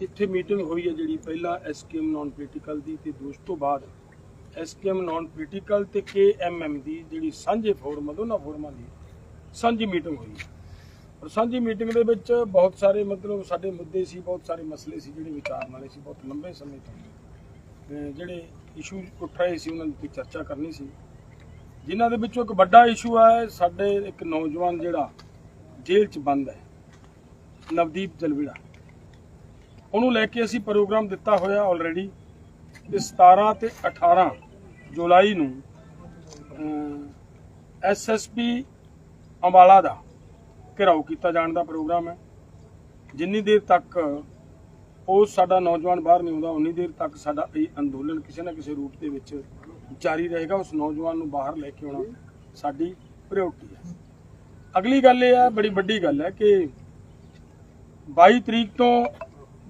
ਇੱਥੇ ਮੀਟਿੰਗ ਹੋਈ ਹੈ ਜਿਹੜੀ ਪਹਿਲਾਂ ਐਸਕੇਐਮ ਨਾਨ ਪੋਲੀਟੀਕਲ ਦੀ ਤੇ ਉਸ ਤੋਂ ਬਾਅਦ ਐਸਕੇਐਮ ਨਾਨ ਪੋਲੀਟੀਕਲ ਤੇ ਕੇਐਮਐਮ ਦੀ ਜਿਹੜੀ ਸਾਂਝੇ ਫੋਰਮ ਆ, ਦੋਨਾਂ ਫੋਰਮਾਂ ਦੀ ਸਾਂਝੀ ਮੀਟਿੰਗ ਹੋਈ ਹੈ। ਔਰ ਸਾਂਝੀ ਮੀਟਿੰਗ ਦੇ ਵਿੱਚ ਬਹੁਤ ਸਾਰੇ ਮਤਲਬ ਸਾਡੇ ਮੁੱਦੇ ਸੀ ਬਹੁਤ ਸਾਰੇ ਮਸਲੇ ਸੀ ਜਿਹੜੇ ਵਿਚਾਰਨ ਵਾਲੇ ਸੀ ਬਹੁਤ ਲੰਬੇ ਸਮੇਂ ਤੋਂ। ਜਿਹੜੇ ਇਸ਼ੂ ਉੱਠ ਰਹੇ ਸੀ ਉਹਨਾਂ ਦੀ ਚਰਚਾ ਕਰਨੀ ਸੀ। ਜਿਨ੍ਹਾਂ ਦੇ ਵਿੱਚੋਂ ਇੱਕ ਵੱਡਾ ਇਸ਼ੂ ਹੈ ਸਾਡੇ ਇੱਕ ਨੌਜਵਾਨ ਜਿਹੜਾ ਜੇਲ੍ਹ 'ਚ ਬੰਦ ਹੈ ਨਵਦੀਪ ਜਲਵੀੜਾ ਉਹਨੂੰ ਲੈ ਕੇ ਅਸੀਂ ਪ੍ਰੋਗਰਾਮ ਦਿੱਤਾ ਹੋਇਆ ਆਲਰੇਡੀ ਤੇ 17 ਤੇ 18 ਜੁਲਾਈ ਨੂੰ ਐਸਐਸਪੀ ਅੰਬਾਲਾ ਦਾ ਘਿਰਾਓ ਕੀਤਾ ਜਾਣ ਦਾ ਪ੍ਰੋਗਰਾਮ ਹੈ। ਜਿੰਨੀ ਦੇਰ ਤੱਕ ਉਹ ਸਾਡਾ ਨੌਜਵਾਨ ਬਾਹਰ ਨਹੀਂ ਆਉਂਦਾ, ਉਨੀ ਦੇਰ ਤੱਕ ਸਾਡਾ ਇਹ ਅੰਦੋਲਨ ਕਿਸੇ ਨਾ ਕਿਸੇ ਰੂਪ ਦੇ ਵਿੱਚ ਜਾਰੀ ਰਹੇਗਾ। ਉਸ ਨੌਜਵਾਨ ਨੂੰ ਬਾਹਰ ਲੈ ਕੇ ਆਉਣਾ ਸਾਡੀ ਪ੍ਰਾਇੋਰਟੀ ਹੈ। ਅਗਲੀ ਗੱਲ ਇਹ ਹੈ, ਬੜੀ ਵੱਡੀ ਗੱਲ ਹੈ ਕਿ 22 ਤਰੀਕ ਤੋਂ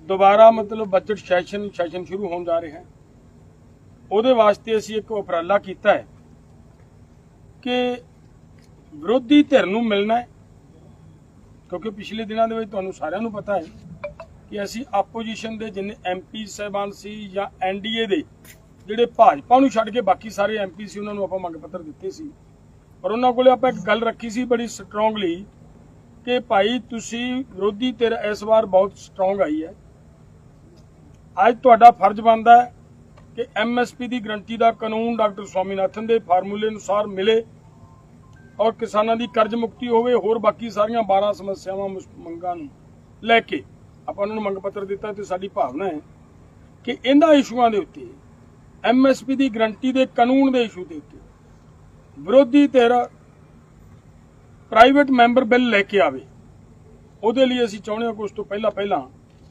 ਦੁਬਾਰਾ ਮਤਲਬ ਬਜਟ ਸੈਸ਼ਨ ਸੈਸ਼ਨ ਸ਼ੁਰੂ ਹੋਣ ਜਾ ਰਿਹਾ ਹੈ। ਉਹਦੇ ਵਾਸਤੇ ਅਸੀਂ ਇੱਕ ਉਪਰਾਲਾ ਕੀਤਾ ਹੈ ਕਿ ਵਿਰੋਧੀ ਧਿਰ ਨੂੰ ਮਿਲਣਾ ਹੈ, ਕਿਉਂਕਿ ਪਿਛਲੇ ਦਿਨਾਂ ਦੇ ਵਿੱਚ ਤੁਹਾਨੂੰ ਸਾਰਿਆਂ ਨੂੰ ਪਤਾ ਹੈ ਕਿ ਅਸੀਂ ਆਪੋਜੀਸ਼ਨ ਦੇ ਜਿੰਨੇ ਐਮਪੀ ਸਹਿਬਾਨ ਸੀ ਜਾਂ ਐਨਡੀਏ ਦੇ, ਜਿਹੜੇ ਭਾਜਪਾ ਨੂੰ ਛੱਡ ਕੇ ਬਾਕੀ ਸਾਰੇ ਐਮਪੀ ਸੀ, ਉਹਨਾਂ ਨੂੰ ਆਪਾਂ ਮੰਗ ਪੱਤਰ ਦਿੱਤੇ ਸੀ। ਪਰ ਉਹਨਾਂ ਕੋਲੇ ਆਪਾਂ ਇੱਕ ਗੱਲ ਰੱਖੀ ਸੀ ਬੜੀ ਸਟਰੋਂਗਲੀ ਕਿ ਭਾਈ ਤੁਸੀਂ ਵਿਰੋਧੀ ਧਿਰ ਇਸ ਵਾਰ ਬਹੁਤ ਸਟਰੋਂਗ ਆਈ ਹੈ। ਅੱਜ ਤੁਹਾਡਾ ਫਰਜ਼ ਬਣਦਾ ਹੈ ਕਿ ਐਮਐਸਪੀ ਦੀ ਗਰੰਟੀ ਦਾ ਕਾਨੂੰਨ ਡਾਕਟਰ ਸਵਾਮੀਨਾਥਨ ਦੇ ਫਾਰਮੂਲੇ ਅਨੁਸਾਰ ਮਿਲੇ ਔਰ ਕਿਸਾਨਾਂ ਦੀ ਕਰਜ਼ ਮੁਕਤੀ ਹੋਵੇ, ਹੋਰ ਬਾਕੀ ਸਾਰੀਆਂ 12 ਸਮੱਸਿਆਵਾਂ ਮੰਗਾਂ ਨੂੰ ਲੈ ਕੇ ਆਪਾਂ ਉਹਨਾਂ ਨੂੰ ਮੰਗ ਪੱਤਰ ਦਿੱਤਾ ਤੇ ਸਾਡੀ ਭਾਵਨਾ ਹੈ ਕਿ ਇਹਨਾਂ ਇਸ਼ੂਆਂ ਦੇ ਉੱਤੇ ਐਮਐਸਪੀ ਦੀ ਗਰੰਟੀ ਦੇ ਕਾਨੂੰਨ ਦੇ ਇਸ਼ੂ ਦੇ ਉੱਤੇ ਵਿਰੋਧੀ ਧਿਰ ਪ੍ਰਾਈਵੇਟ ਮੈਂਬਰ ਬਿੱਲ ਲੈ ਕੇ ਆਵੇ, ਉਹਦੇ ਲਈ ਅਸੀਂ ਚਾਹੁੰਦੇ ਹਾਂ ਕਿ ਉਸ ਤੋਂ ਪਹਿਲਾਂ ਪਹਿਲਾਂ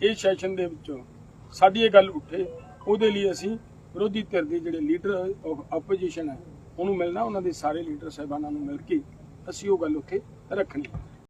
ਇਹ ਸੈਸ਼ਨ ਦੇ ਵਿੱਚ ਸਾਡੀ ਇਹ ਗੱਲ ਉੱਠੇ। ਉਹਦੇ ਲਈ ਅਸੀਂ ਵਿਰੋਧੀ ਧਿਰ ਦੇ ਜਿਹੜੇ ਲੀਡਰ ਆਫ ਆਪੋਜੀਸ਼ਨ ਹੈ, ਉਹਨੂੰ ਮਿਲਣਾ, ਉਹਨਾਂ ਦੇ ਸਾਰੇ ਲੀਡਰ ਸਾਹਿਬਾਨਾਂ ਨੂੰ ਮਿਲ ਕੇ ਅਸੀਂ ਉਹ ਗੱਲ ਉੱਥੇ ਰੱਖਣੀ।